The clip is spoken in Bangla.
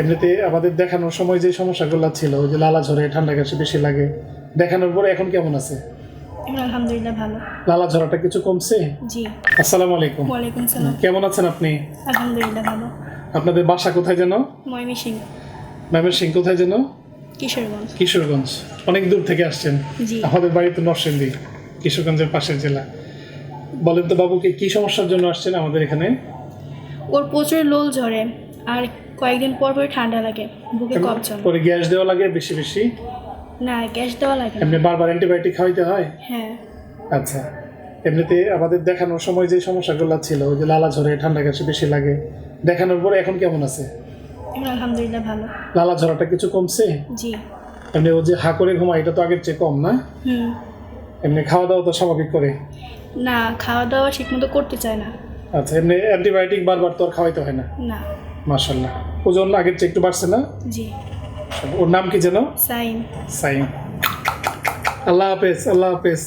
এমনিতে আমাদের দেখানোর সময় যে সমস্যাগুলো ছিল ওই যে লালা ঝরে ঠান্ডা কাশি বেশি লাগে দেখানোর পরে এখন কেমন আছে? আলহামদুলিল্লাহ ভালো। লালা ঝরাটা কিছু কমছে? জি। আসসালামু আলাইকুম। ওয়ালাইকুম সালাম। কেমন আছেন আপনি? আলহামদুলিল্লাহ ভালো। আপনাদের বাসা কোথায় যেন? ময়মি সিং কোথায় যেন? কিশোরগঞ্জ। কিশোরগঞ্জ। অনেক দূর থেকে আসছেন। আমাদের বাড়ি তো নরসিংদী কিশোরগঞ্জের পাশের জেলা। বলেন তো বাবুকে কি সমস্যার জন্য আসছেন আমাদের এখানে? ওর প্রচুর লোল ঝরে। আর কয়েকদিন পর পর ঠান্ডা লাগে বুকে কফ জমে। পরে গ্যাস দেওয়া লাগে বেশি বেশি? না গ্যাস দেওয়া লাগে না। এমনি বারবার অ্যান্টিবায়োটিক খাওয়াইতে হয়? হ্যাঁ। আচ্ছা এমনিতে আমাদের দেখানোর সময় যে সমস্যাগুলো ছিল ওই যে লালা ঝরে ঠান্ডা কাশি বেশি লাগে দেখানোর পরে এখন কেমন আছে? এখন আলহামদুলিল্লাহ ভালো। লালা ঝরাটা কিছু কমছে? জি। এমনি ও যে হা করে ঘুমায় এটা তো আগের চেয়ে কম না? হুম। এমনি খাওয়া দাওয়া তো স্বাভাবিক করে। না খাওয়া দাওয়া ঠিকমতো করতে চায় না। আচ্ছা এমনি অ্যান্টিবায়োটিক বারবার তো আর খাওয়াইতে হয় না? না। মার্শাল্লাহ ওজন আগের চেয়ে একটু বাড়ছে না? জি। ওর নাম কি যেন? সাইন। সাইন। আল্লাহ হাফেজ আল্লাহ হাফেজ।